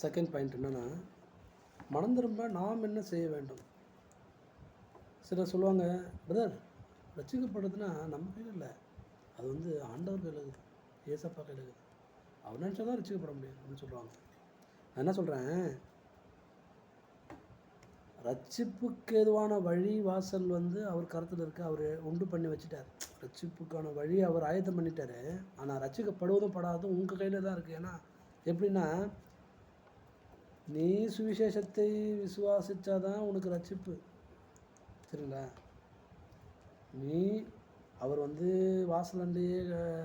Second point என்னென்னா மனம் திரும்ப நாம் என்ன செய்ய வேண்டும்? சிலர் சொல்லுவாங்க பிரதர் ரசிக்கப்படுறதுன்னா நம்ம கையில் இல்லை. அது வந்து ஆண்டவர் கையில் இருக்குது. ஏசப்பா கையில் இருக்குது. அவர் நினச்சா தான் ரசிக்கப்பட முடியும் அப்படின்னு சொல்லுவாங்க. நான் என்ன சொல்கிறேன் ரட்சிப்புக்கு எதுவான வழி வாசல் வந்து அவர் கருத்தில் இருக்க. அவர் உண்டு பண்ணி வச்சுட்டார். ரட்சிப்புக்கான வழி அவர் ஆயத்தம் பண்ணிட்டாரு. ஆனால் ரட்சிக்கப்படுவதும் படாததும் உங்கள் கையில் தான் இருக்குது ஏன்னா எப்படின்னா நீ சுவிசேஷத்தை விசுவாசித்தாதான் உனக்கு ரட்சிப்பு. சரிங்களா? நீ அவர் வந்து வாசலண்டையே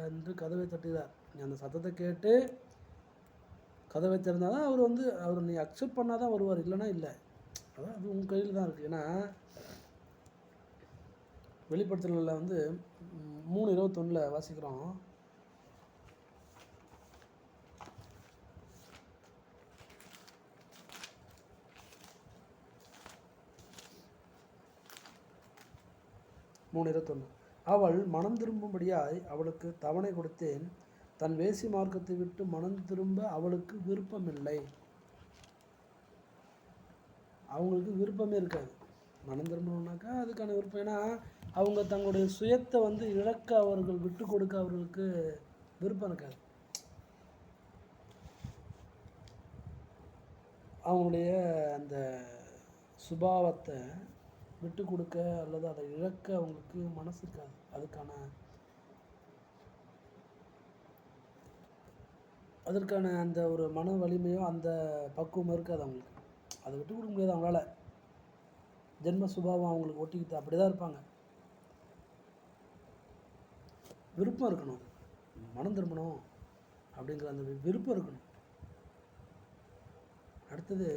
என்று கதவை தட்டினார். நீ அந்த சத்தத்தை கேட்டு கதவை திறந்தால் தான் அவர் வந்து அவர் நீ அக்செப்ட் பண்ணால் தான் வருவார். இல்லைன்னா இல்லை. அதான் அது உங்கள் கையில் தான் இருக்குது ஏன்னா வெளிப்படுத்தலில் வந்து மூணு இருபத்தொன்னில் வாசிக்கிறோம். மூணு இருபத்தொன்று அவள் மனம் திரும்பும்படியாய் அவளுக்கு தவணை கொடுத்தேன். தன் வேசி மார்க்கத்தை விட்டு மனம் திரும்ப அவளுக்கு விருப்பமில்லை. அவங்களுக்கு விருப்பமே இருக்காது. மனம் திரும்பணுன்னாக்கா அதுக்கான விருப்பம். ஏன்னா அவங்க தங்களுடைய சுயத்தை வந்து இழக்க அவர்கள் விட்டு கொடுக்க அவர்களுக்கு விருப்பம் இருக்காது. அவங்களுடைய அந்த சுபாவத்தை விட்டு கொடுக்க அல்லது அதை இழக்க அவங்களுக்கு மனசு இருக்காது அதுக்கான அதற்கான அந்த ஒரு மன வலிமையோ அந்த பக்குவம் இருக்காது அவங்களுக்கு. அதை விட்டு கொடுக்க முடியாது அவங்களால. ஜென்ம சுபாவம் அவங்களுக்கு ஒட்டிக்கிட்டு அப்படி தான் இருப்பாங்க. விருப்பம் இருக்கணும். மனம் திரும்பணும் அப்படிங்கிற அந்த விருப்பம் இருக்கணும். அடுத்தது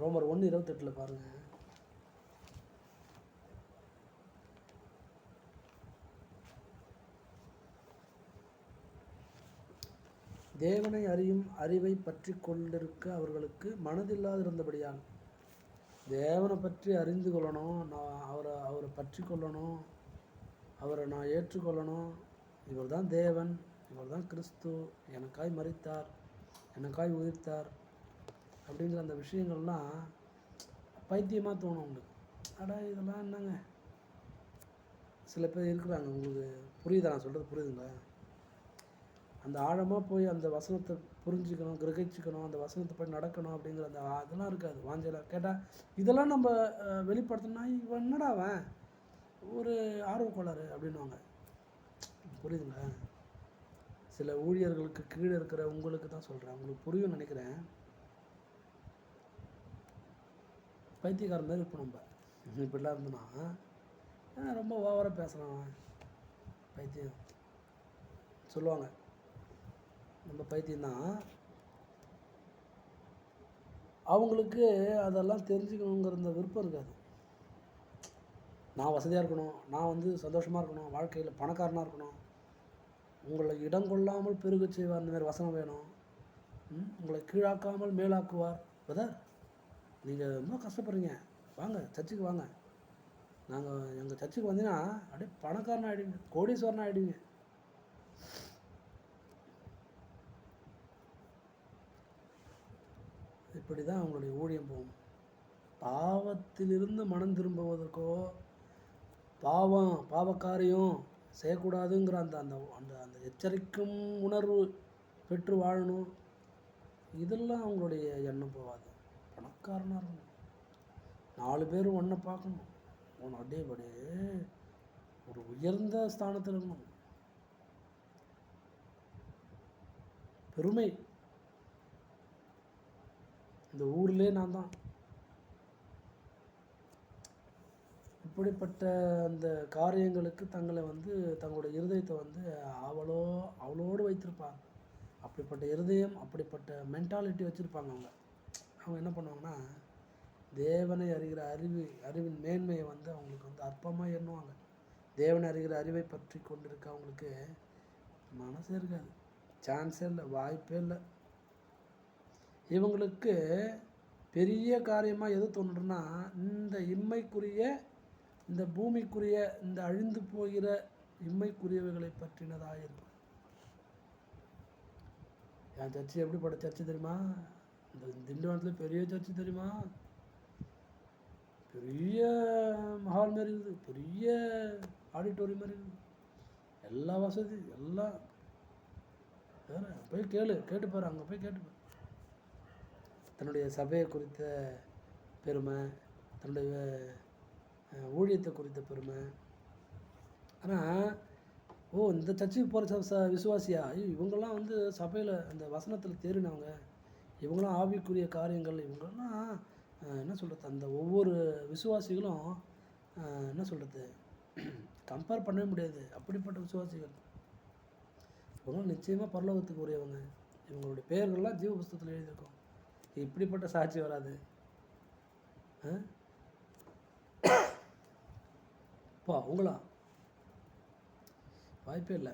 ரோமர் ஒன்று இருபத்தெட்டில் பாருங்கள் தேவனை அறியும் அறிவை பற்றி கொண்டிருக்க அவர்களுக்கு மனதில்லாதிருந்தபடியால். தேவனை பற்றி அறிந்து கொள்ளணும் நான் அவரை அவரை பற்றி கொள்ளணும் அவரை நான் ஏற்றுக்கொள்ளணும். இவர் தான் தேவன் இவர் தான் கிறிஸ்து எனக்காய் மறித்தார் எனக்காய் உயிர்த்தார் அப்படிங்கிற அந்த விஷயங்கள்லாம் பைத்தியமாக தோணும் உங்களுக்கு. அட இதெல்லாம் என்னங்க? சில பேர் இருக்கிறாங்க உங்களுக்கு புரியுதா? நான் சொல்கிறது புரியுதுங்களா? அந்த ஆழமாக போய் அந்த வசனத்தை புரிஞ்சுக்கணும் கிரகிச்சுக்கணும் அந்த வசனத்தை போய் நடக்கணும் அப்படிங்கிற அந்த அதெல்லாம் இருக்காது வாஞ்சல. கேட்டால் இதெல்லாம் நம்ம வெளிப்படுத்தணும்னா வெளிப்படுத்தினா இவன் என்னடா அவன்? ஒரு ஆர்வக்கோளாறு அப்படின்னுவாங்க. புரியுதுங்களா? சில ஊழியர்களுக்கு கீழே இருக்கிற உங்களுக்கு தான் சொல்கிறேன் உங்களுக்கு புரியும் நினைக்கிறேன். பைத்தியக்காரன் மாதிரி இருப்போம் நம்ம. இப்படிலாம் இருந்தோம்னா ரொம்ப ஓவராக பேசுகிறான் அவன். பைத்தியம். சொல்லுவாங்க. நம்ம பைத்தியம்தான். அவங்களுக்கு அதெல்லாம் தெரிஞ்சுக்கணுங்கிற அந்த விருப்பம் இருக்காது. நான் வசதியாக இருக்கணும் நான் வந்து சந்தோஷமாக இருக்கணும் வாழ்க்கையில் பணக்காரனாக இருக்கணும். உங்களை இடம் கொள்ளாமல் பெருக செய்வார் இந்த மாதிரி வசனம் வேணும். உங்களை கீழாக்காமல் மேலாக்குவார். பிரதர் நீங்கள் ரொம்ப கஷ்டப்படுறீங்க. வாங்க சர்ச்சுக்கு வாங்க. நாங்கள் எங்கள் சர்ச்சுக்கு வந்தீங்கன்னா அப்படியே பணக்காரன் ஆகிடுவீங்க கோடீஸ்வரன் ஆகிடுவீங்க இப்படி தான் அவங்களுடைய ஊழியம் போகும். பாவத்திலிருந்து மனம் திரும்புவதற்கோ பாவம் பாவக்காரியம் செய்யக்கூடாதுங்கிற அந்த அந்த அந்த அந்த எச்சரிக்கும் உணர்வு பெற்று வாழணும். இதெல்லாம் அவங்களுடைய எண்ணம் போகாது. பணக்காரனாக இருக்கணும். நாலு பேர் ஒன்றை பார்க்கணும். உன் அப்படியே அப்படியே ஒரு உயர்ந்த ஸ்தானத்தில் இருக்கணும். பெருமை. இந்த ஊர்லேயே நான் தான். இப்படிப்பட்ட அந்த காரியங்களுக்கு தங்களை வந்து தங்களுடைய இருதயத்தை வந்து அவளோ அவளோடு வைத்திருப்பாங்க. அப்படிப்பட்ட இருதயம் அப்படிப்பட்ட மென்டாலிட்டி வச்சுருப்பாங்க அவங்க. அவங்க என்ன பண்ணுவாங்கன்னா தேவனை அறிகிற அறிவு அறிவின் மேன்மையை வந்து அவங்களுக்கு வந்து அற்பமாக எண்ணுவாங்க. தேவனை அறிகிற அறிவை பற்றி கொண்டிருக்க அவங்களுக்கு மனசே இருக்காது. சான்ஸே இல்லை வாய்ப்பே இல்லை. இவங்களுக்கு பெரிய காரியமாக எது தோணுன்னா இந்த இம்மைக்குரிய இந்த பூமிக்குரிய இந்த அழிந்து போகிற இம்மைக்குரியவைகளை பற்றினதாக இருக்கும். என் சர்ச்சு எப்படிப்பட்ட சர்ச்சை தெரியுமா? இந்த திண்டிவனத்தில் பெரிய சர்ச்சை தெரியுமா? பெரிய ஹால் மாதிரி இருக்குது. பெரிய ஆடிட்டோரியம் மாதிரி இருக்குது. எல்லா வசதி எல்லாம் வேறு போய் கேளு கேட்டுப்பார் அங்கே போய் கேட்டுப்பார். தன்னுடைய சபையை குறித்த பெருமை தன்னுடைய ஊழியத்தை குறித்த பெருமை. ஆனால் ஓ இந்த சர்ச்சுக்கு போகிற ச விசுவாசியா? ஐயோ இவங்கெல்லாம் வந்து சபையில் அந்த வசனத்தில் தேறினவங்க இவங்களாம் ஆவிக்குரிய காரியங்கள் இவங்கெல்லாம் என்ன சொல்கிறது அந்த ஒவ்வொரு விசுவாசிகளும் என்ன சொல்கிறது கம்பேர் பண்ணவே முடியாது. அப்படிப்பட்ட விசுவாசிகள். இவங்களும் நிச்சயமாக பரலோகத்துக்கு உரியவங்க. இவங்களுடைய பெயர்கள்லாம் ஜீவ புஸ்தகத்தில் எழுதியிருக்கோம். இப்படிப்பட்ட சாட்சி வராது. ஆ? பா உங்களா? வாய்ப்பே இல்லை.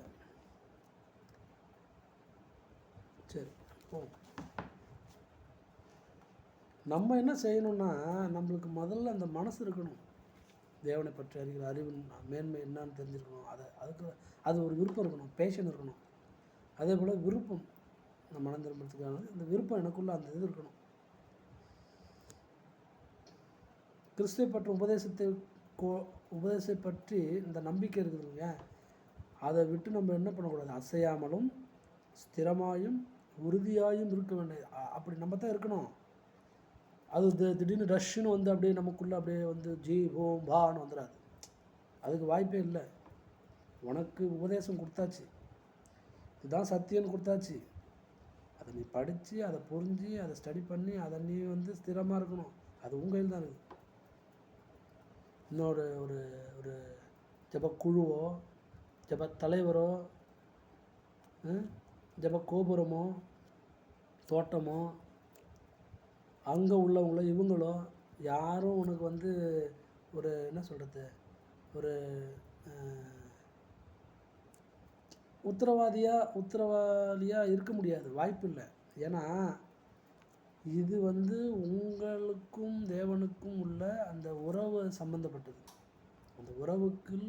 சரி போ. நம்ம என்ன செய்யணும்னா நம்மளுக்கு முதல்ல அந்த மனசு இருக்கணும். தேவனை பற்றி அறிகிற அறிவு மேன்மை என்னன்னு தெரிஞ்சிருக்கணும். அதை அதுக்கு அது ஒரு விருப்பம் இருக்கணும். பேஷன் இருக்கணும். அதே போல் விருப்பம். அந்த மனம் திரும்புறதுக்கான இந்த விருப்பம் எனக்குள்ளே அந்த இது இருக்கணும். கிறிஸ்துவை பற்ற உபதேசத்தை கோ உபதேசத்தை பற்றி இந்த நம்பிக்கை இருக்குதுங்க அதை விட்டு நம்ம என்ன பண்ணக்கூடாது? அசையாமலும் ஸ்திரமாயும் உறுதியாயும் இருக்க வேண்டிய அப்படி நம்ம தான் இருக்கணும். அது தி- திடீர்னு ரஷ்ஷுன்னு வந்து அப்படியே நமக்குள்ளே அப்படியே வந்து ஜி ஹோம் பான்னு வந்துடாது அதுக்கு வாய்ப்பே இல்லை. உனக்கு உபதேசம் கொடுத்தாச்சு. இதுதான் சத்தியம்னு கொடுத்தாச்சு. அதை நீ படித்து அதை புரிஞ்சு அதை ஸ்டடி பண்ணி அதை நீ வந்து ஸ்திரமாக இருக்கணும். அது உங்கள் கையில் தான் இருக்குது இன்னொரு ஒரு ஒரு ஜப குழுவோ ஜப தலைவரோ ஜப கோபுரமோ தோட்டமோ அங்கே உள்ளவங்களோ இவங்களோ யாரும் உனக்கு வந்து ஒரு என்ன சொல்கிறது ஒரு உத்தரவாதியாக உத்தரவாதியாக இருக்க முடியாது. வாய்ப்பு இல்லை. ஏன்னா இது வந்து உங்களுக்கும் தேவனுக்கும் உள்ள அந்த உறவு சம்பந்தப்பட்டது. அந்த உறவுக்குள்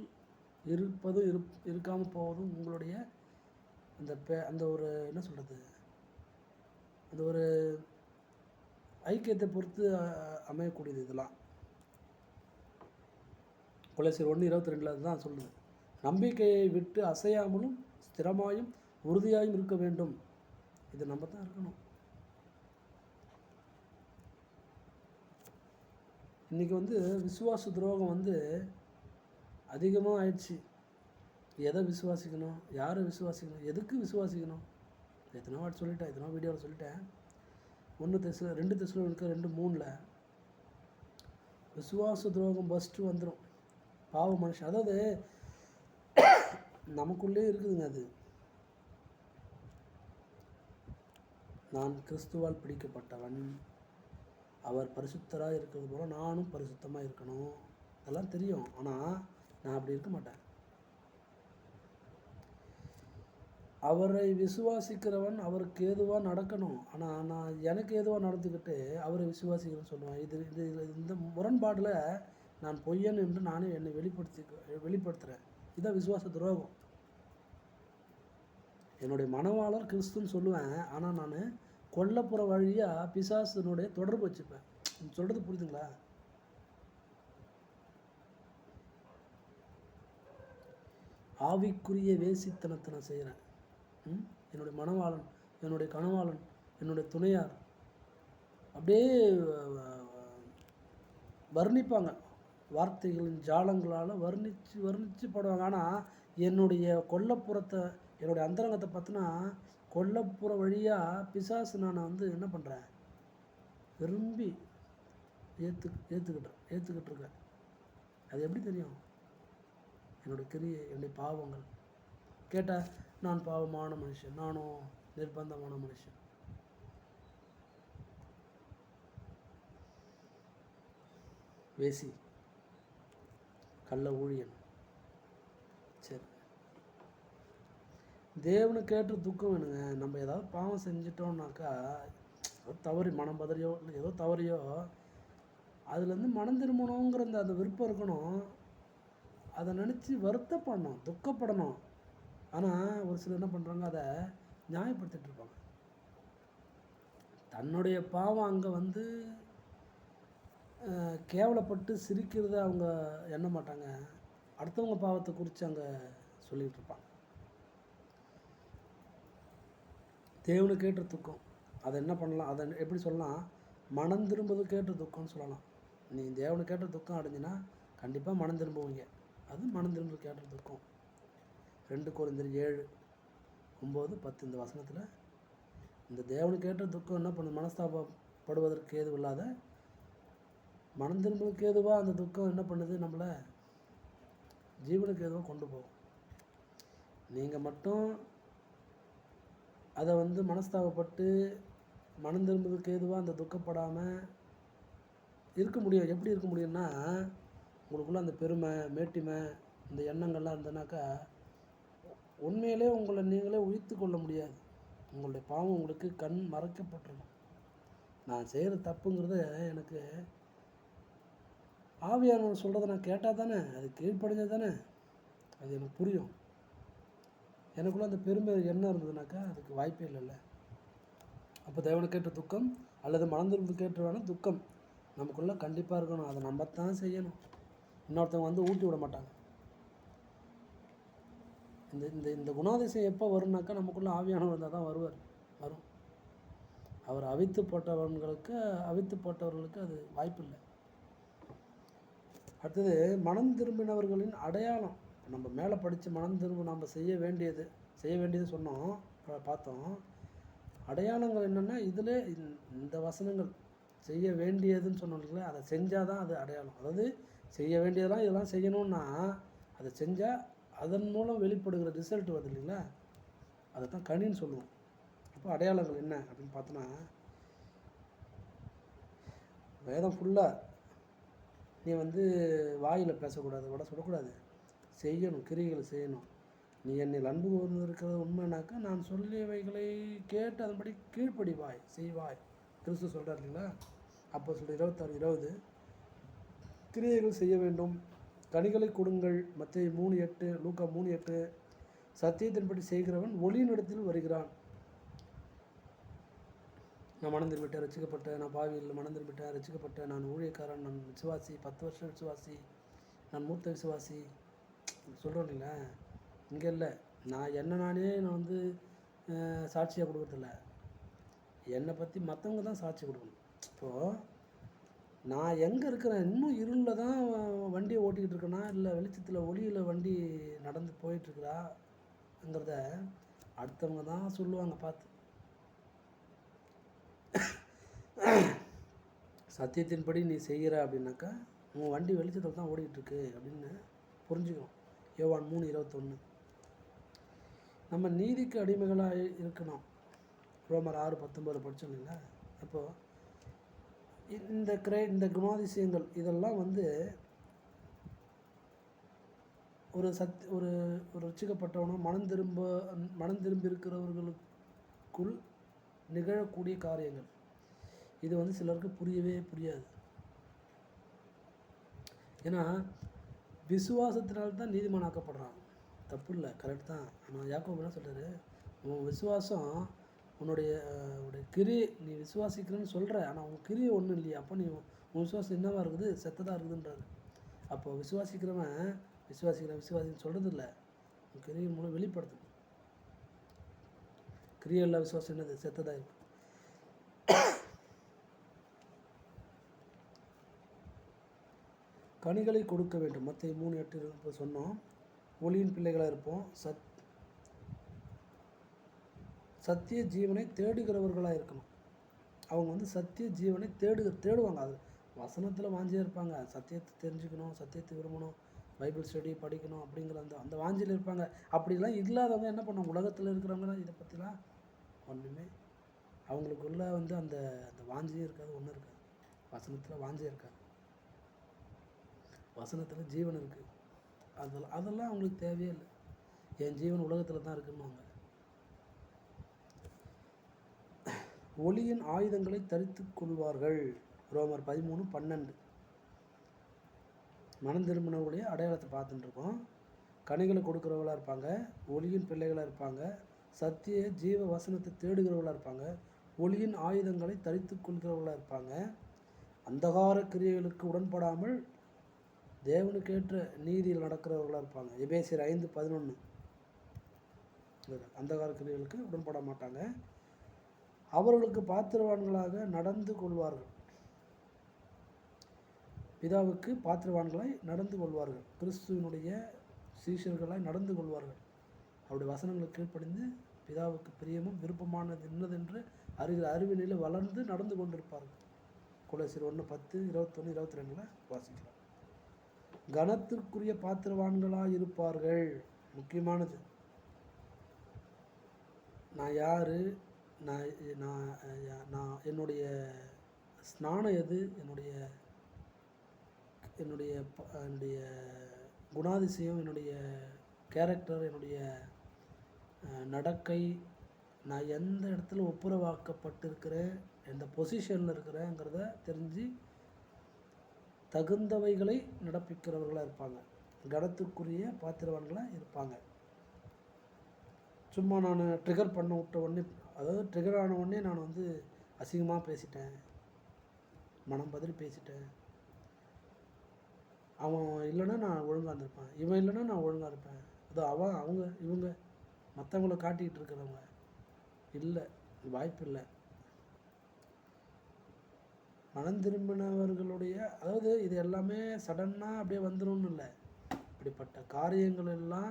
இருப்பதும் இருப் இருக்காமல் போவதும் உங்களுடைய அந்த பே அந்த ஒரு என்ன சொல்கிறது அந்த ஒரு ஐக்கியத்தை பொறுத்து அமையக்கூடியது இதெல்லாம். கொலைசீர் ஒன்று இருபத்தி ரெண்டில் தான் சொல்லுது. நம்பிக்கையை விட்டு அசையாமலும் ஸ்திரமாயும் உறுதியாயும் இருக்க வேண்டும். இது நம்ம தான் இருக்கணும். இன்றைக்கி வந்து விசுவாச துரோகம் வந்து அதிகமாக ஆயிடுச்சு. எதை விசுவாசிக்கணும்? யாரை விசுவாசிக்கணும்? எதுக்கு விசுவாசிக்கணும்? எத்தனை வாட் சொல்லிட்டேன் எத்தனை வீடியோவில் சொல்லிட்டேன். ஒன்று தெசு ரெண்டு தெசுல இருக்க ரெண்டு மூணில் விசுவாச துரோகம் ஃபஸ்ட்டு வந்துடும் பாவ மனுஷன். அதாவது நமக்குள்ளே இருக்குதுங்க அது. நான் கிறிஸ்துவால் பிடிக்கப்பட்டவன். அவர் பரிசுத்தராக இருக்கிறது போல நானும் பரிசுத்தமாக இருக்கணும். அதெல்லாம் தெரியும். ஆனால் நான் அப்படி இருக்க மாட்டேன். அவரை விசுவாசிக்கிறவன் அவருக்கு ஏதுவாக நடக்கணும். ஆனால் நான் எனக்கு ஏதுவாக நடந்துக்கிட்டு அவரை விசுவாசிக்கிறேன்னு சொல்லுவேன். இது இது இது- இந்த முரண்பாடில் நான் பொய்யன் என்று நானே என்னை வெளிப்படுத்தி வெளிப்படுத்துகிறேன் இதான் விசுவாச துரோகம் என்னுடைய மனவாளர் கிறிஸ்துன்னு சொல்லுவேன். ஆனால் நான் கொல்லப்புற வழியாக பிசாசனுடைய தொடர்பு வச்சுப்பேன். சொல்கிறது புரியுதுங்களா? ஆவிக்குரிய வேசித்தனத்தை நான் செய்கிறேன் ம்? என்னுடைய மனவாளன் என்னுடைய கணவாளன் என்னுடைய துணையார். அப்படியே வர்ணிப்பாங்க. வார்த்தைகளின் ஜாலங்களால் வர்ணித்து வர்ணித்து பாடுவாங்க. ஆனால் என்னுடைய கொல்லப்புறத்தை என்னுடைய அந்தரங்கத்தை பார்த்தினா கொல்லப்புற வழியாக பிசாசு நான் வந்து என்ன பண்ணுறேன் விரும்பி ஏற்று ஏற்றுக்கிட்டேன் ஏற்றுக்கிட்டு இருக்கேன் அது எப்படி தெரியும்? என்னுடைய கிரிய என்னுடைய பாவங்கள். கேட்டால் நான் பாவமான மனுஷன் நானும் நிர்பந்தமான மனுஷன். வேசி. கள்ள ஊழியன். சரி. தேவனுக்கு கேட்டு துக்கம் வேணுங்க நம்ம ஏதாவது பாவம் செஞ்சிட்டோம்னாக்கா ஏதோ தவறி மனம் பதறியோ இல்லை ஏதோ தவறியோ அதுலேருந்து மனம் திரும்பணுங்கிற அந்த அந்த விருப்பம் இருக்கணும். அதை நினச்சி வருத்தப்படணும் துக்கப்படணும். ஆனால் ஒரு சிலர் என்ன பண்ணுறாங்க அதை நியாயப்படுத்திட்டு இருப்பாங்க. தன்னுடைய பாவம் அங்கே வந்து கேவலப்பட்டு சிரிக்கிறத அவங்க எண்ண மாட்டாங்க. அடுத்தவங்க பாவத்தை குறித்து அங்கே சொல்லிகிட்டு இருப்பாங்க. தேவனு ஏற்ற துக்கம். அதை என்ன பண்ணலாம்? அதை எப்படி சொல்லலாம்? மனம் திரும்புவது கேட்ட துக்கம்னு சொல்லலாம். நீ தேவனு கேட்ட துக்கம் அடைஞ்சினா கண்டிப்பாக மனம் திரும்புவீங்க. அது மனம் திரும்ப கேட்ட துக்கம். ரெண்டு குறைந்தர் ஏழு ஒம்பது பத்து இந்த வசனத்தில் இந்த தேவனு கேட்ட துக்கம் என்ன பண்ணுது மனஸ்தாபப்படுவதற்கு ஏதுவும் இல்லாத மனம் திரும்புவதற்கு அந்த துக்கம் என்ன பண்ணுது? நம்மளை ஜீவனுக்கு ஏதுவாக கொண்டு போகும். நீங்கள் மட்டும் அதை வந்து மனஸ்தாபப்பட்டு மனம் திரும்புவதற்கு அந்த துக்கப்படாமல் இருக்க முடியும். எப்படி இருக்க முடியும்னா உங்களுக்குள்ளே அந்த பெருமை மேட்டிமை இந்த எண்ணங்கள்லாம் இருந்தனாக்கா உண்மையிலே உங்களை நீங்களே உயிர்த்து கொள்ள முடியாது. உங்களுடைய பாவம் உங்களுக்கு கண் மறைக்கப்பட்டிருக்கும் நான் செய்கிற தப்புங்கிறத எனக்கு ஆவியானவர் சொல்கிறத நான் கேட்டால் தானே அது கீழ்ப்படிஞ்சது தானே அது எனக்கு புரியும். எனக்குள்ள அந்த பெருமை என்ன இருந்ததுனாக்கா அதுக்கு வாய்ப்பே இல்லைல்ல. அப்போ தேவனை கேட்ட துக்கம் அல்லது மனந்திருந்து கேட்டுருவான துக்கம் நமக்குள்ளே கண்டிப்பாக இருக்கணும். அதை நம்ம தான் செய்யணும். இன்னொருத்தவங்க வந்து ஊட்டி விட மாட்டாங்க. இந்த இந்த இந்த குணாதிசயம் எப்போ வரும்னாக்கா நமக்குள்ளே ஆவியானவர் இருந்தால் தான் வருவார். வரும். அவர் அவித்து போட்டவர்களுக்கு அவித்து போட்டவர்களுக்கு அது வாய்ப்பில்லை. அடுத்தது மனம் திரும்பினவர்களின் அடையாளம். நம்ம மேலே படித்து மனம் திரும்ப நம்ம செய்ய வேண்டியது செய்ய வேண்டியது சொன்னோம். பார்த்தோம். அடையாளங்கள் என்னென்னா இதில் இந்த வசனங்கள் செய்ய வேண்டியதுன்னு சொன்னோம் அதை செஞ்சால் தான் அது அடையாளம். அதாவது செய்ய வேண்டியதெல்லாம் இதெல்லாம் செய்யணும்னா அதை செஞ்சால் அதன் மூலம் வெளிப்படுகிற ரிசல்ட் வருது இல்லைங்களா? அதை தான் கனின்னு சொல்லுவோம். அப்போ அடையாளங்கள் என்ன அப்படின்னு பார்த்தோன்னா வேதம் ஃபுல்லாக நீ வந்து வாயில் பேசக்கூடாது வட சொல்லக்கூடாது. செய்யணும் கிரிகளை செய்யணும். நீ என்னை அன்பு கூர்ந்திருக்கிறது உண்மைனாக்கா நான் சொல்லியவைகளை கேட்டு அதன்படி கீழ்ப்படிவாய் செய்வாய். கிறிஸ்து சொல்கிறார் இல்லைங்களா? அப்போ சொல்லி இருபத்தாறு இருபது. கிரியைகள் செய்ய வேண்டும். கனிகளை கொடுங்கள். மற்ற மூணு எட்டு லூக்கா மூணு எட்டு. சத்தியத்தின்படி செய்கிறவன் ஒளியினிடத்தில் வருகிறான். நான் மனம் திரும்பிட்டேன் ரசிக்கப்பட்டேன் நான் பாவியில் மனம் திரும்பிட்டேன் ரசிக்கப்பட்டேன். நான் ஊழியக்காரன் நான் விசுவாசி பத்து வருஷம் விசுவாசி நான் மூத்த விசுவாசி. சொல்கிறோம் இல்லைங்களா? இங்கே இல்லை. நான் என்ன நானே நான் வந்து சாட்சியாக கொடுக்குறதில்ல என்னை பற்றி மற்றவங்க தான் சாட்சி கொடுக்கணும். இப்போது நான் எங்கே இருக்கிறேன்? இன்னும் இருளில் தான் வண்டியை ஓட்டிக்கிட்டு இருக்கேனா? இல்லை வெளிச்சத்தில் ஒளியில் வண்டி நடந்து போயிட்டுருக்குறாங்கிறத அடுத்தவங்க தான் சொல்லுவாங்க பார்த்து. சத்தியத்தின்படி நீ செய்கிற அப்படின்னாக்கா உன் வண்டி வெளிச்சத்தில் தான் ஓடிட்டு இருக்கு அப்படின்னு புரிஞ்சுக்கணும். யோவான் மூணு இருபத்தொன்று நம்ம நீதிக்கு அடிமைகளாக இருக்கணும். ரோமர் ஆறு பத்தொம்பது படித்தோம் இல்லைங்களா? அப்போது இந்த கிரே இந்த குணாதிசயங்கள் இதெல்லாம் வந்து ஒரு சத் ஒரு ஒரு ரசிக்கப்பட்டவனும் மனம் திரும்ப மனம் திரும்பி இருக்கிறவர்களுக்குள் நிகழக்கூடிய காரியங்கள். இது வந்து சிலருக்கு புரியவே புரியாது. ஏன்னா விசுவாசத்தினால் தான் நீதிமானாக்கப்படுறான் தப்பு இல்லை கரெக்ட் தான். ஆனால் யாக்கோ என்ன சொல்கிறாரு உன் விசுவாசம் உன்னுடைய உடைய கிரி நீ விசுவாசிக்கிறேன்னு சொல்கிற ஆனால் உன் கிரி ஒன்றும் இல்லையா. அப்போ நீ உன் விசுவாசம் என்னவா இருக்குது? செத்ததாக இருக்குதுன்றாரு. அப்போ விசுவாசிக்கிறவன் விசுவாசிக்கிறேன் விசுவாசின்னு சொல்கிறது இல்லை. உன் கிரியின் மூலம் வெளிப்படுத்தணும் கிரியெல்லாம் விசுவாசம் என்னது? செத்ததாக இருக்கு. கனிகளை கொடுக்க வேண்டும். மற்ற மூணு எட்டு இப்போ சொன்னோம். ஒளியின் பிள்ளைகளாக இருப்போம். சத் சத்திய ஜீவனை தேடுகிறவர்களாக இருக்கணும். அவங்க வந்து சத்திய ஜீவனை தேடு தேடுவாங்க. அது வசனத்தில் வாஞ்சியாக இருப்பாங்க. சத்தியத்தை தெரிஞ்சுக்கணும் சத்தியத்தை விரும்பணும் பைபிள் ஸ்டடி படிக்கணும் அப்படிங்கிற அந்த அந்த வாஞ்சியில் இருப்பாங்க. அப்படிலாம் இல்லாதவங்க என்ன பண்ணுவாங்க உலகத்தில் இருக்கிறவங்க இதை பற்றிலாம் ஒன்றுமே அவங்களுக்குள்ள வந்து அந்த அந்த வாஞ்சியும் இருக்காது ஒன்றும் இருக்காது. வசனத்தில் வாஞ்சியாக இருக்காது. வசனத்தில் ஜீவன் இருக்குது அதெல்லாம் அதெல்லாம் அவங்களுக்கு தேவையே இல்லை. என் ஜீவன் உலகத்தில் தான் இருக்குன்னு ஒளியின் ஆயுதங்களை தரித்து கொள்வார்கள். ரோமர் பதிமூணு பன்னெண்டு. மனம் திரும்பினவர்களுடைய அடையாளத்தை பார்த்துட்டு இருக்கோம். கனிகளை கொடுக்குறவங்களா இருப்பாங்க. ஒளியின் பிள்ளைகளாக இருப்பாங்க. சத்திய ஜீவ வசனத்தை தேடுகிறவங்களா இருப்பாங்க. ஒளியின் ஆயுதங்களை தரித்து கொள்கிறவர்களாக இருப்பாங்க. அந்தகார கிரியைகளுக்கு உடன்படாமல் தேவனுக்கேற்ற நீதியில் நடக்கிறவர்களாக இருப்பாங்க. எபேசியர் ஐந்து பதினொன்று அந்தகார கிரியைகளுக்கு உடன்பட மாட்டாங்க. அவர்களுக்கு பாத்திரவான்களாக நடந்து கொள்வார்கள். பிதாவுக்கு பாத்திரவான்களாய் நடந்து கொள்வார்கள். கிறிஸ்துவனுடைய சீஷர்களாய் நடந்து கொள்வார்கள். அவருடைய வசனங்களுக்கு கீழ்ப்படிந்து பிதாவுக்கு பிரியமும் விருப்பமானது என்னதென்று அறிகிற அறிவினில் வளர்ந்து நடந்து கொண்டிருப்பார்கள். குலசீர் ஒன்று பத்து இருபத்தொன்று இருபத்தி ரெண்டில் வாசிக்கலாம். கனத்திற்குரிய பாத்திரவான்களாக இருப்பார்கள் முக்கியமானது நான் யார் நான் நான் நான் என்னுடைய ஸ்நானம் எது என்னுடைய என்னுடைய ப- என்னுடைய குணாதிசயம் என்னுடைய கேரக்டர் என்னுடைய நடக்கை நான் எந்த இடத்துல ஒப்புரவாக்கப்பட்டிருக்கிறேன் எந்த பொசிஷனில் இருக்கிறேங்கிறத தெரிஞ்சு தகுந்தவைகளை நடப்பிக்கிறவர்களாக இருப்பாங்க. கனத்துக்குரிய பாத்திரவான்களாக இருப்பாங்க. சும்மா நான் ட்ரிகர் பண்ண விட்ட உடனே அதாவது ட்ரிகர் ஆன உடனே நான் வந்து அசிங்கமாக பேசிட்டேன். மனம் பதில் பேசிட்டேன். அவன் இல்லைன்னா நான் ஒழுங்காக இருந்திருப்பேன். இவன் இல்லைன்னா நான் ஒழுங்காக இருப்பேன். அது அவன் அவங்க இவங்க மற்றவங்கள காட்டிக்கிட்டு இருக்கிறவங்க. இல்லை வாய்ப்பு இல்லை. மனம் திரும்பினவர்களுடைய அதாவது இது எல்லாமே சடன்னாக அப்படியே வந்துடும்னு இல்லை. இப்படிப்பட்ட காரியங்கள் எல்லாம்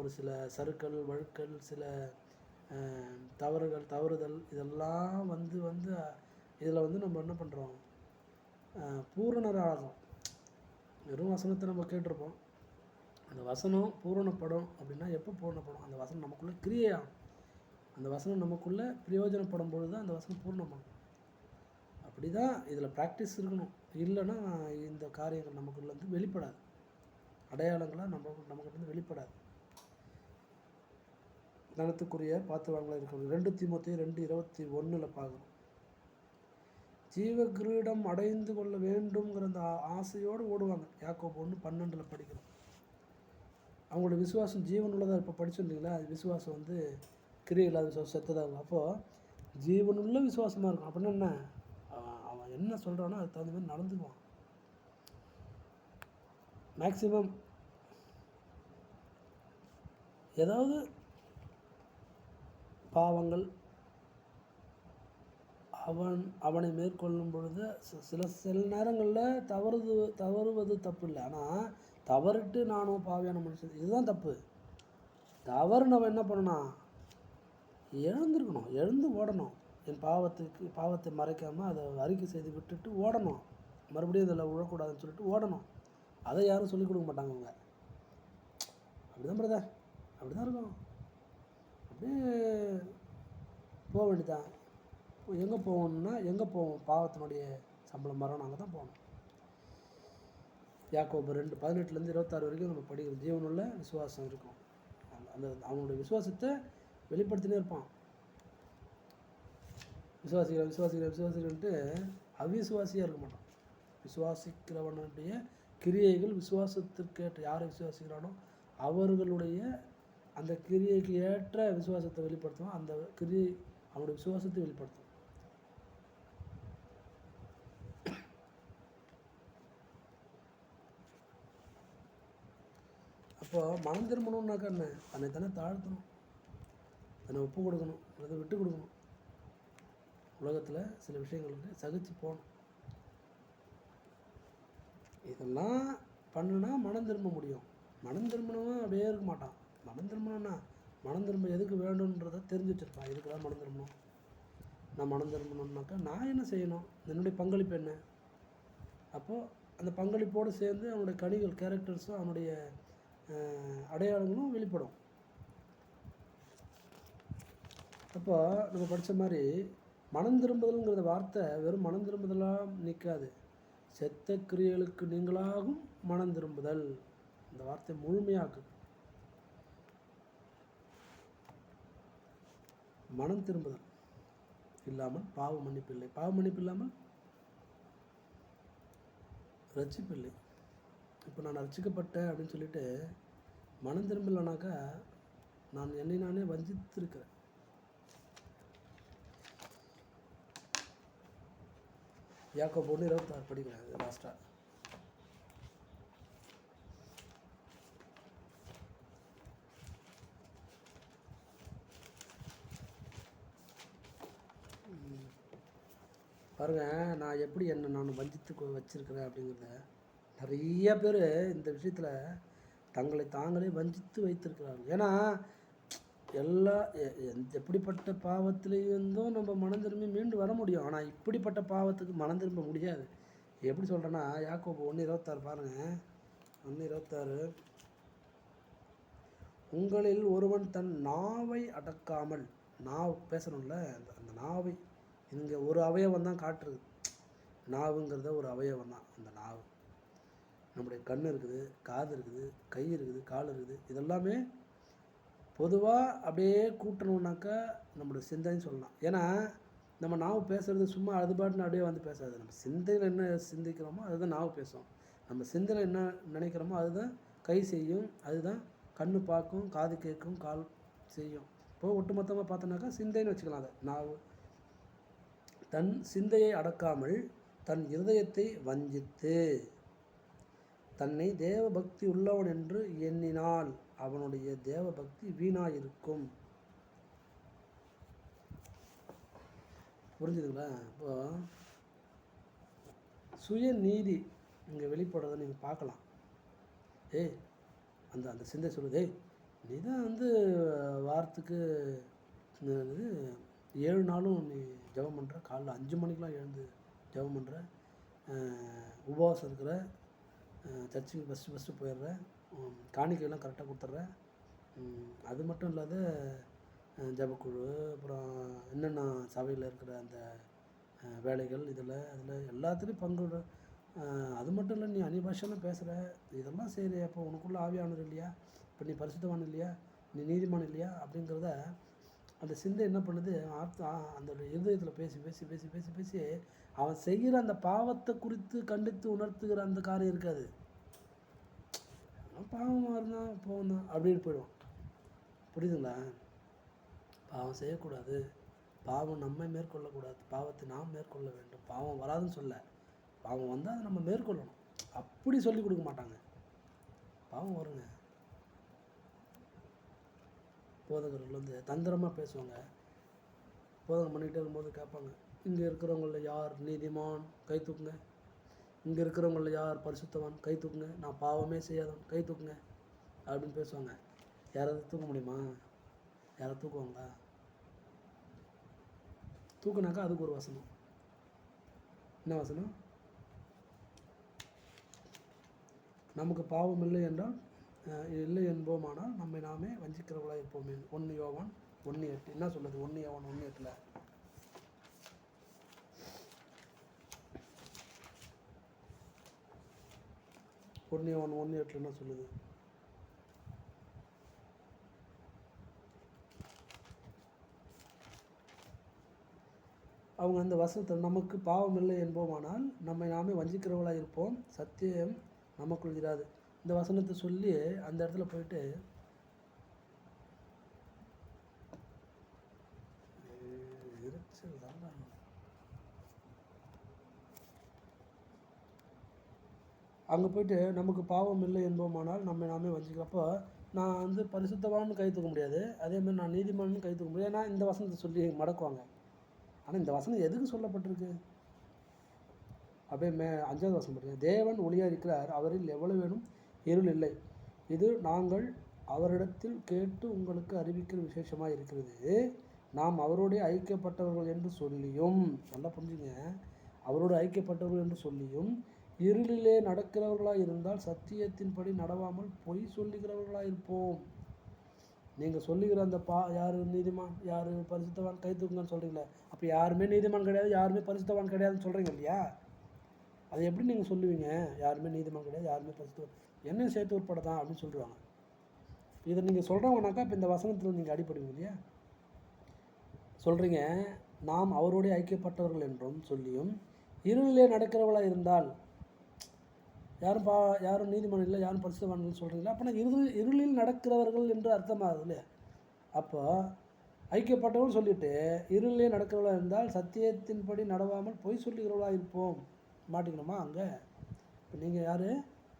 ஒரு சில சறுக்கல் வழுக்கல் சில தவறுகள் தவறுதல் இதெல்லாம் வந்து வந்து இதில் வந்து நம்ம என்ன பண்ணுறோம் பூரணராகும் வெறும் வசனத்தை நம்ம கேட்டிருப்போம். அந்த வசனம் பூரணப்படும் அப்படின்னா எப்போ பூரணப்படும்? அந்த வசனம் நமக்குள்ளே கிரியையாகும். அந்த வசனம் நமக்குள்ளே பிரயோஜனப்படும் பொழுது தான் அந்த வசனம் பூர்ணப்படும் அப்படி தான் இதில் ப்ராக்டிஸ் இருக்கணும். இல்லைன்னா இந்த காரியங்கள் நமக்குள்ள வந்து வெளிப்படாது. அடையாளங்களாக நம்ம நமக்கு வந்து வெளிப்படாது. தனத்துக்குரிய வாங்கலாம் இருக்கும் ரெண்டு திமுத்தையும் ரெண்டு இருபத்தி ஒன்றில் பார்க்குறோம் ஜீவ கிரீடம் அடைந்து கொள்ள வேண்டுங்கிற அந்த ஆசையோடு ஓடுவாங்க. யாக்கோ ஒன்று பன்னெண்டில் படிக்கிறோம் அவங்களோட விசுவாசம் ஜீவன் உள்ளதாக இப்போ படிச்சிருந்தீங்களா அது விசுவாசம் வந்து கிரியை இல்லாத விசுவாசம் செத்ததாக இருக்கும். அப்போது ஜீவனுள்ள விசுவாசமாக இருக்கும் அப்படின்னா என்ன? அவன் என்ன சொல்கிறானோ அதுக்கு தகுந்த மாதிரி நடந்துக்குவான். மேக்ஸிமம் ஏதாவது பாவங்கள் அவன் அவனை மேற்கொள்ளும் பொழுது சில சில நேரங்களில் தவறுது தவறுவது தப்பு இல்லை ஆனால் தவறிட்டு நானும் பாவியான மனுஷன் இதுதான் தப்பு. தவறு நம்ம என்ன பண்ணணும்? எழுந்திருக்கணும் எழுந்து ஓடணும். என் பாவத்துக்கு பாவத்தை மறைக்காமல் அதை அறிக்கை செய்து விட்டுட்டு ஓடணும். மறுபடியும் இதில் விழக்கூடாதுன்னு சொல்லிட்டு ஓடணும். அதை யாரும் சொல்லிக் கொடுக்க மாட்டாங்க அவங்க. அப்படிதான் பிரதர் அப்படி தான் இருக்கும். அப்படியே போக வேண்டியதான் எங்கே போகணும்னா எங்கே போவோம்? பாவத்தினுடைய சம்பளம் மரம் நாங்கள் தான் போகணும். யாக்கோபு ரெண்டு பதினெட்டுலேருந்து இருபத்தாறு வரைக்கும் நம்ம படிக்கிற ஜீவனுள்ள விசுவாசம் இருக்கும். அந்த- அந்த அவனுடைய விசுவாசத்தை வெளிப்படுத்தினே இருப்பான். விசுவாசிக்கிற விசுவாசிக்கிற விசுவாசிகள்ட்டு அவிசுவாசியாக இருக்க மாட்டான். விசுவாசிக்கிறவனுடைய கிரியைகள் விசுவாசத்திற்கேற்ற யாரை விசுவாசிக்கிறானோ அவர்களுடைய அந்த கிரியைக்கு ஏற்ற விசுவாசத்தை வெளிப்படுத்துவான். அந்த கிரியை அவனுடைய விசுவாசத்தை வெளிப்படுத்தும் அப்போ மனம் திரும்பணும்னாக்கா என்ன? தன்னை தானே தாழ்த்தணும். தன்னை ஒப்பு கொடுக்கணும். அதை விட்டு கொடுக்கணும். உலகத்தில் சில விஷயங்களுக்கு சகிச்சு போகணும். இதெல்லாம் பண்ணுனா மனம் திரும்ப முடியும். மனம் திரும்பினவன் அப்படியே இருக்க மாட்டான். மனம் திரும்பணும்னா மனம் திரும்ப எதுக்கு வேண்டும்ன்றதை தெரிஞ்சு வச்சிருப்பான். இதுக்கு தான் மனம் திரும்பணும்? நான் மனம் திரும்பணும்னாக்கா நான் என்ன செய்யணும்? என்னுடைய பங்களிப்பு என்ன? அப்போது அந்த பங்களிப்போடு சேர்ந்து அவனுடைய கனிகள் கேரக்டர்ஸும் அவனுடைய அடையாளங்களும் வெளிப்படும். அப்போ நம்ம படித்த மாதிரி மனம் திரும்புதல்ங்கிற வார்த்தை வெறும் மனம் திரும்புதலாக நிற்காது செத்த கிரியலுக்கு நீங்களாகும் மனம் திரும்புதல். இந்த வார்த்தை முழுமையாக்கு மனம் திரும்புதல். இல்லாமல் பாவ மன்னிப்பு இல்லை. பாவ மன்னிப்பு இல்லாமல் ரட்சிப்பு இல்லை. இப்போ நான் ரசிக்கப்பட்டேன் அப்படின்னு சொல்லிட்டு மனம் திரும்பலைனாக்கா நான் என்னை நானே வஞ்சித்திருக்கிறேன். யாக்கோ ஒன்று இருபத்தாறு படிக்கிறேன் இது லாஸ்ட்டாக பாருங்க நான் எப்படி என்னை நான் வஞ்சித்து வச்சுருக்கிறேன் வச்சிருக்கிறேன் அப்படிங்கிறத நிறைய பேர் இந்த விஷயத்தில் தங்களை தாங்களே வஞ்சித்து வைத்திருக்கிறார்கள் ஏன்னா எல்லா எ- எ- எப்படிப்பட்ட பாவத்திலேருந்தும் நம்ம மனம் திரும்பி மீண்டு வர முடியும். ஆனால் இப்படிப்பட்ட பாவத்துக்கு மனம் திரும்ப முடியாது. எப்படி சொல்கிறேன்னா யாக்கோபு ஒன்று இருபத்தாறு பாருங்கள் ஒன்று இருபத்தாறு. உங்களில் ஒருவன் தன் நாவை அடக்காமல் நாவ் பேசணும்ல அந்த அந்த நாவை. இங்கே ஒரு அவயவம் தான் காட்டுறது. நாவுங்கிறத ஒரு அவயவம் தான் அந்த நாவு. நம்முடைய கண் இருக்குது காது இருக்குது கை இருக்குது கால் இருக்குது இதெல்லாமே பொதுவாக அப்படியே கூட்டணுன்னாக்கா நம்மளுடைய சிந்தனைன்னு சொல்லலாம். ஏன்னா நம்ம நாவு பேசுறது சும்மா அது பாட்டுன்னு அப்படியே வந்து பேசாது. நம்ம சிந்தையில் என்ன சிந்திக்கிறோமோ அதுதான் நாவு பேசும் நம்ம சிந்தையில் என்ன நினைக்கிறோமோ அதுதான் கை செய்யும். அதுதான் கண்ணு பார்க்கும் காது கேட்கும் கால் செய்யும். இப்போ ஒட்டுமொத்தமாக பார்த்தோன்னாக்கா சிந்தைன்னு வச்சுக்கலாம் அதை. நாவு. தன் சிந்தையை அடக்காமல் தன் இருதயத்தை வஞ்சித்து தன்னை தேவ பக்தி உள்ளவன் என்று எண்ணினால். அவனுடைய தேவ பக்தி வீணாயிருக்கும். புரிஞ்சுதுங்களா? இப்போ சுயநீதி இங்கே வெளிப்படுறதை நீங்கள் பார்க்கலாம். ஏய் அந்த அந்த சிந்தை சொல்லுது. ஏய் நீ தான் வந்து வாரத்துக்கு ஏழு நாளும் நீ ஜெபம் பண்ணுற காலைல அஞ்சு மணிக்கெலாம் எழுந்து ஜெபம் பண்ணுற உபவாசம் இருக்கிற சர்ச்சுக்கு ஃபஸ்ட்டு ஃபஸ்ட்டு போயிடுற காணிக்கையெல்லாம் கரெக்டாக கொடுத்துட்றேன். அது மட்டும் இல்லாத ஜபக்குழு அப்புறம் என்னென்ன சபையில் இருக்கிற அந்த வேலைகள் இதில் அதில் எல்லாத்துலேயும் பங்கு அது மட்டும் இல்லை நீ அனிபாஷெல்லாம் பேசுகிற இதெல்லாம் சரி அப்போ உனக்குள்ளே ஆவியானவர் இல்லையா? இப்போ நீ பரிசுத்தவான் இல்லையா? நீ நீதிமான் இல்லையா? அப்படிங்கிறத அந்த சிந்தை என்ன பண்ணுது? ஆத்- அந்த இருதயத்தில் பேசி பேசி பேசி பேசி பேசி அவன் செய்கிற அந்த பாவத்தை குறித்து கண்டித்து உணர்த்துகிற அந்த காரியம் இருக்காது. பாவமாக இருந்தால் போகும் தான் அப்படின்னு போயிடுவான் புரியுதுங்களா? பாவம் செய்யக்கூடாது. பாவம் நம்மை மேற்கொள்ளக்கூடாது. பாவத்தை நாம் மேற்கொள்ள வேண்டும். பாவம் வராதுன்னு சொல்ல. பாவம் வந்தால் அதை நம்ம மேற்கொள்ளணும். அப்படி சொல்லி கொடுக்க மாட்டாங்க. பாவம் வருங்க. போதகர்கள் வந்து தந்திரமாக பேசுவாங்க. போதகம் பண்ணிக்கிட்டே இருக்கும்போது கேட்பாங்க. இங்கே இருக்கிறவங்கள யார் நீதிமான்? கை தூக்குங்க. இங்கே இருக்கிறவங்கள யார் பரிசுத்தவான்? கை தூக்குங்க. நான் பாவமே செய்யாதவன். கை தூக்குங்க. அப்படின்னு பேசுவாங்க. யாராவது தூக்க முடியுமா? யாராவது தூக்குவாங்களா? தூக்குனாக்கா அதுக்கு ஒரு வசனம். என்ன வசனம்? நமக்கு பாவம் இல்லை என்றால் இல்லை என்போமானால் நம்மை நாமே வஞ்சிக்கிறவர்களாக இருப்போமே ஒன்று யோவான் ஒன்று எட்டு. என்ன சொல்லுது ஒன்று யோவான் ஒன்று எட்டில்? ஒன்று ஒன் ஒன்று எட்டில் என்ன சொல்லுது? அவங்க அந்த வசனத்தை நமக்கு பாவம் இல்லை என்போமானால் நம்மை நாமே வஞ்சிக்கிறவர்களாக இருப்போம். சத்தியம் நமக்குள் இராது. இந்த வசனத்தை சொல்லி அந்த இடத்துல போயிட்டு அங்கே போயிட்டு நமக்கு பாவம் இல்லை என்போமானால் நம்ம நாமே வஞ்சிக்கிறப்போ நான் வந்து பரிசுத்தவான்னு கை தூக்க முடியாது. அதேமாதிரி நான் நீதிமான்னு கை தூக்க முடியாது. ஏன்னா இந்த வசனத்தை சொல்லி மடக்குவாங்க. ஆனால் இந்த வசனம் எதுக்கு சொல்லப்பட்டிருக்கு? அப்படியே மே அஞ்சாவது வசனம் பாருங்க. தேவன் ஒளியாக இருக்கிறார் அவரில் எவ்வளவு வேணும் இருள் இல்லை. இது நாங்கள் அவரிடத்தில் கேட்டு உங்களுக்கு அறிவிக்கிற விசேஷமாக இருக்கிறது. நாம் அவரோடைய ஐக்கியப்பட்டவர்கள் என்று சொல்லியும் நல்லா புரிஞ்சுங்க. அவரோடு ஐக்கியப்பட்டவர்கள் என்று சொல்லியும் இருளிலே நடக்கிறவர்களாக இருந்தால் சத்தியத்தின்படி நடவாமல் பொய் சொல்லுகிறவர்களாக இருப்போம். நீங்கள் சொல்லுகிற அந்த பா யார் நீதிமான் யார் பரிசுத்தவான் கை தூக்குங்கன்னு சொல்கிறீங்களே அப்போ யாருமே நீதிமான் கிடையாது யாருமே பரிசுத்தவான் கிடையாதுன்னு சொல்கிறீங்க இல்லையா? அதை எப்படி நீங்கள் சொல்லுவீங்க? யாருமே நீதிமான் கிடையாது யாருமே பரிசுத்தவான் என்னையும் சேர்த்து உட்பட தான் அப்படின்னு சொல்லுவாங்க. இதை நீங்கள் சொல்கிறவங்கனாக்கா இப்போ இந்த வசனத்தில் நீங்கள் அடிப்படுவீங்க இல்லையா? சொல்கிறீங்க நாம் அவரோடைய ஐக்கியப்பட்டவர்கள் என்றும் சொல்லியும் இருளிலே நடக்கிறவளாக இருந்தால் யாரும் பா யாரும் நீதிமன்றம் இல்லை யாரும் பரிசுத்தவான்கள் சொல்கிறீங்களா அப்போ இருள் இருளில் நடக்கிறவர்கள் என்று அர்த்தமாகுது இல்லையா? அப்போ ஐக்கியப்பட்டவர்கள் சொல்லிட்டு இருளிலே நடக்கிறவர்களாக இருந்தால் சத்தியத்தின்படி நடவாமல் பொய் சொல்லுகிறவர்களாக இருப்போம். மாட்டிக்கணுமா அங்கே? இப்போ நீங்கள் யார்?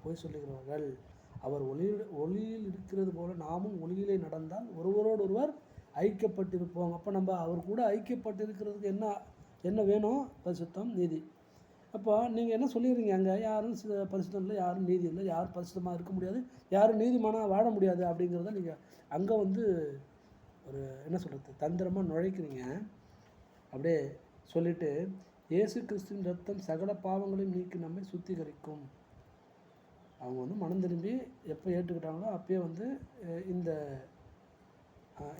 பொய் சொல்லுகிறவர்கள். அவர் ஒளி ஒளியில் இருக்கிறது போல நாமும் ஒளியிலே நடந்தால் ஒருவரோடு ஒருவர் ஐக்கியப்பட்டிருப்போம். அப்போ நம்ம அவர் கூட ஐக்கியப்பட்டிருக்கிறதுக்கு என்ன என்ன வேணும்? பரிசுத்தம் நீதி. அப்போ நீங்கள் என்ன சொல்லிடுறீங்க அங்கே? யாரும் பரிசுத்தம் இல்லை யாரும் நீதி இல்லை யாரும் பரிசுத்தமாக இருக்க முடியாது யாரும் நீதிமானாக வாழ முடியாது அப்படிங்கிறத நீங்கள் அங்கே வந்து ஒரு என்ன சொல்கிறது தந்திரமாக நுழைக்கிறீங்க. அப்படியே சொல்லிவிட்டு இயேசு கிறிஸ்துவின் ரத்தம் சகல பாவங்களையும் நீக்கி நம்மை சுத்திகரிக்கும். அவங்க வந்து மனம் திரும்பி எப்போ ஏற்றுக்கிட்டாங்களோ அப்பயே வந்து இந்த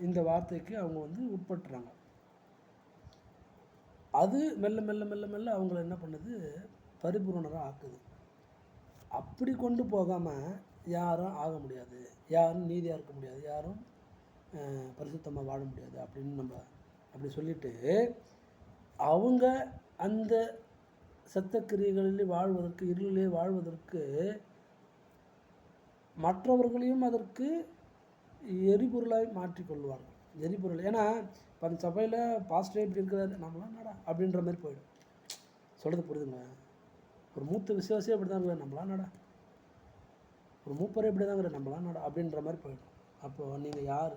இந்த வார்த்தைக்கு அவங்க வந்து உட்பட்டுறாங்க. அது மெல்ல மெல்ல மெல்ல மெல்ல அவங்கள என்ன பண்ணுது? பரிபூர்ணராக ஆக்குது. அப்படி கொண்டு போகாமல் யாரும் ஆக முடியாது. யாரும் நீதியாக இருக்க முடியாது. யாரும் பரிசுத்தமாக வாழ முடியாது அப்படின்னு நம்ம அப்படி சொல்லிட்டு அவங்க அந்த சத்தக்கிரியைகளில் வாழ்வதற்கு இருளிலே வாழ்வதற்கு மற்றவர்களையும் அதற்கு எரிபொருளாய் மாற்றிக்கொள்வார்கள். எரிபொருள். ஏன்னா இப்போ அந்த சபையில் பாஸ்டரே இப்படி இருக்கிறாரு? நம்மளாம் என்னடா? அப்படின்ற மாதிரி போயிடும். சொல்கிறது புரியுதுங்க ஒரு மூத்த விசுவாசியே அப்படி தான் நம்மளாம் நடா ஒரு மூப்பரே இப்படி தாங்கிற நம்மளாம் நடா அப்படின்ற மாதிரி போயிடும். அப்போது நீங்கள் யார்?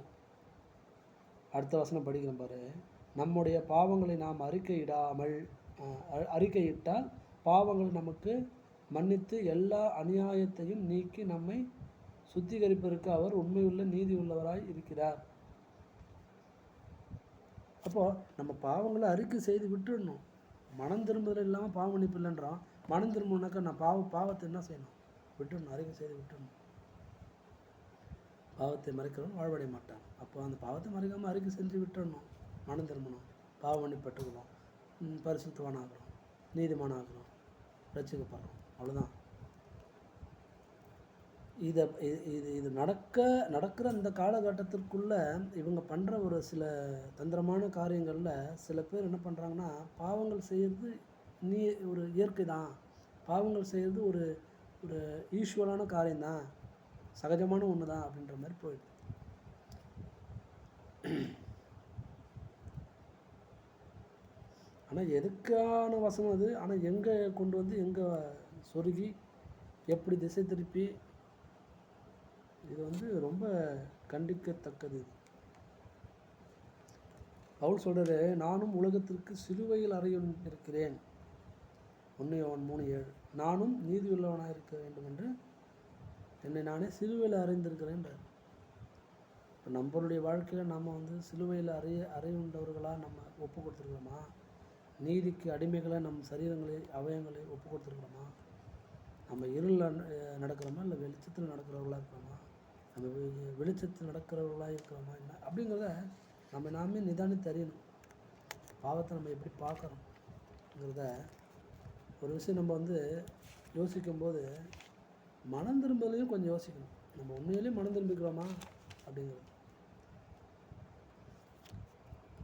அடுத்த வசனம் படிக்கிறேன் பாரு. நம்முடைய பாவங்களை நாம் அறிக்கையிடாமல் அ- அறிக்கையிட்டால் பாவங்கள் நமக்கு மன்னித்து எல்லா அநியாயத்தையும் நீக்கி நம்மை சுத்திகரிப்பதற்கு அவர் உண்மையுள்ள நீதி உள்ளவராய் இருக்கிறார். அப்போது நம்ம பாவங்களை அறிக்கை செய்து விட்டுடணும். மனம் திரும்புதல் இல்லாமல் பாவம் மன்னிப்பு இல்லைன்றோம் மனம் திரும்பணுனாக்கா நான் பாவ பாவத்தை என்ன செய்யணும்? விட்டுடணும் அறிக்கை செய்து விட்டுடணும். பாவத்தை மறைக்கிறவன் வாழ்வடைய மாட்டான். அப்போ அந்த பாவத்தை மறைக்காமல் அறிக்கை செஞ்சு விட்டுடணும். மனம் திரும்பணும். பாவம் மன்னிப்பு பெற்றுக்கணும் ம், பரிசுத்தவானாகிறோம் நீதிமானாகிறோம் ரசிக்கப்படுறோம் அவ்வளோதான் இதை இது இது நடக்க நடக்கிற அந்த காலகட்டத்திற்குள்ளே இவங்க பண்ணுற ஒரு சில தந்திரமான காரியங்களில் சில பேர் என்ன பண்ணுறாங்கன்னா பாவங்கள் செய்கிறது நீ ஒரு இயற்கை தான். பாவங்கள் செய்கிறது ஒரு ஒரு யூஸ்வலான காரியம்தான் சகஜமான ஒன்று தான் அப்படின்ற மாதிரி போயிடுது. ஆனால் எதுக்கான வசனம் அது? ஆனால் எங்கே கொண்டு வந்து எங்கே சொருகி எப்படி திசை திருப்பி இது வந்து ரொம்ப கண்டிக்கத்தக்கது. பவுல் சொல்கிறாரு நானும் உலகத்திற்கு சிலுவையில் அறையுன் இருக்கிறேன் ஒன்று அவன் மூணு ஏழு. நானும் நீதியுள்ளவனாக இருக்க வேண்டும் என்று என்னை நானே சிலுவையில் அறைந்திருக்கிறேன் இப்போ நம்மளுடைய வாழ்க்கையில் நம்ம வந்து சிலுவையில் அறைய அறையுண்டவர்களாக நம்ம ஒப்பு கொடுத்துருக்கிறோமா? நீதிக்கு அடிமைகளை நம் சரீரங்களை அவயங்களை ஒப்பு கொடுத்துருக்கிறோமா? நம்ம இருளில் நடக்கிறோமா? இல்லை வெளிச்சத்தில் நடக்கிறவர்களாக இருக்கிறோமா? நம்ம வெ- வெளிச்சத்தில் நடக்கிறவர்களாக இருக்கிறோமா என்ன அப்படிங்கிறத நம்ம நாமே நிதானித்து அறியணும். பாவத்தை நம்ம எப்படி பார்க்குறோம்ங்கிறத ஒரு விஷயம் நம்ம வந்து யோசிக்கும்போது மனம் திரும்பலையும் கொஞ்சம் யோசிக்கணும். நம்ம உண்மையிலேயே மனம் திரும்பிக்கிறோமா அப்படிங்கிறது.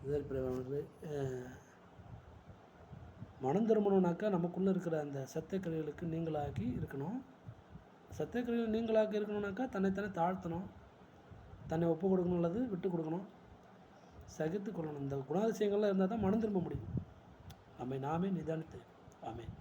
இதற்கு மனம் திரும்பணுன்னாக்கா நமக்குள்ளே இருக்கிற அந்த சத்தக்கழிவுகளுக்கு நீங்களாகி இருக்கணும். சத்தியக்கிரியில் நீங்களாக இருக்கணும்னாக்கா தன்னைத்தானே தாழ்த்தணும். தன்னை ஒப்பு கொடுக்கணும் அல்லது விட்டு கொடுக்கணும். சகித்து கொள்ளணும். இந்த குணாதிசயங்கள்லாம் இருந்தால் தான் மனம் திரும்ப முடியும். நம்மை நாமே நிதானித்து ஆமென்.